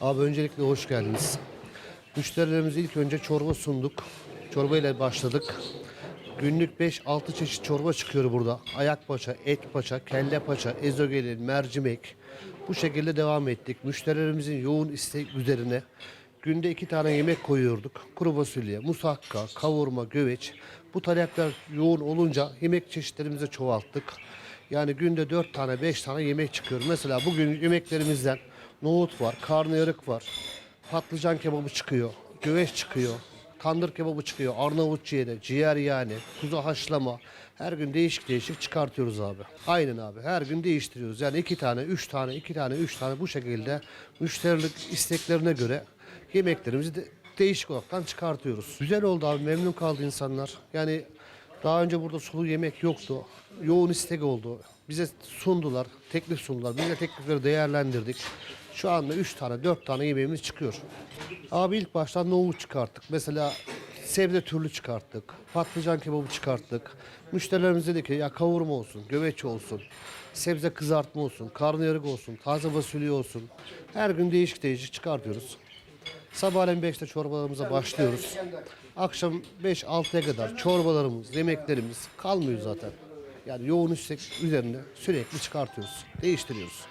Abi öncelikle hoş geldiniz. Müşterilerimize ilk önce çorba sunduk. Çorba ile başladık. Günlük 5-6 çeşit çorba çıkıyor burada. Ayak paça, et paça, kelle paça, ezogelin, mercimek. Bu şekilde devam ettik. Müşterilerimizin yoğun istek üzerine günde iki tane yemek koyuyorduk. Kuru fasulye, musakka, kavurma, göveç. Bu talepler yoğun olunca yemek çeşitlerimizi çoğalttık. Yani günde 4 tane 5 tane yemek çıkıyor. Mesela bugün yemeklerimizden nohut var, karnıyarık var, patlıcan kebabı çıkıyor, güveç çıkıyor, tandır kebabı çıkıyor, Arnavut ciğeri, ciğer yani, kuzu haşlama. Her gün değişik değişik çıkartıyoruz abi. Aynen abi. Her gün değiştiriyoruz. Yani iki tane, üç tane, iki tane, üç tane bu şekilde müşterilik isteklerine göre yemeklerimizi de değişik olaraktan çıkartıyoruz. Güzel oldu abi. Memnun kaldı insanlar. Yani daha önce burada sulu yemek yoktu. Yoğun istek oldu. Bize sundular, teklif sundular. Biz de teklifleri değerlendirdik. Şu anda 3 tane, 4 tane yemeğimiz çıkıyor. Abi ilk baştan nohut çıkarttık. Mesela sebze türlü çıkarttık. Patlıcan kebabı çıkarttık. Müşterilerimiz dedi ki ya kavurma olsun, göveç olsun, sebze kızartma olsun, karnıyarık olsun, taze fasulye olsun. Her gün değişik değişik çıkartıyoruz. Sabahleyin 5'te çorbalarımıza başlıyoruz. Akşam 5-6'ya kadar çorbalarımız, yemeklerimiz kalmıyor zaten. Yani yoğun istek üzerine sürekli çıkartıyoruz, değiştiriyoruz.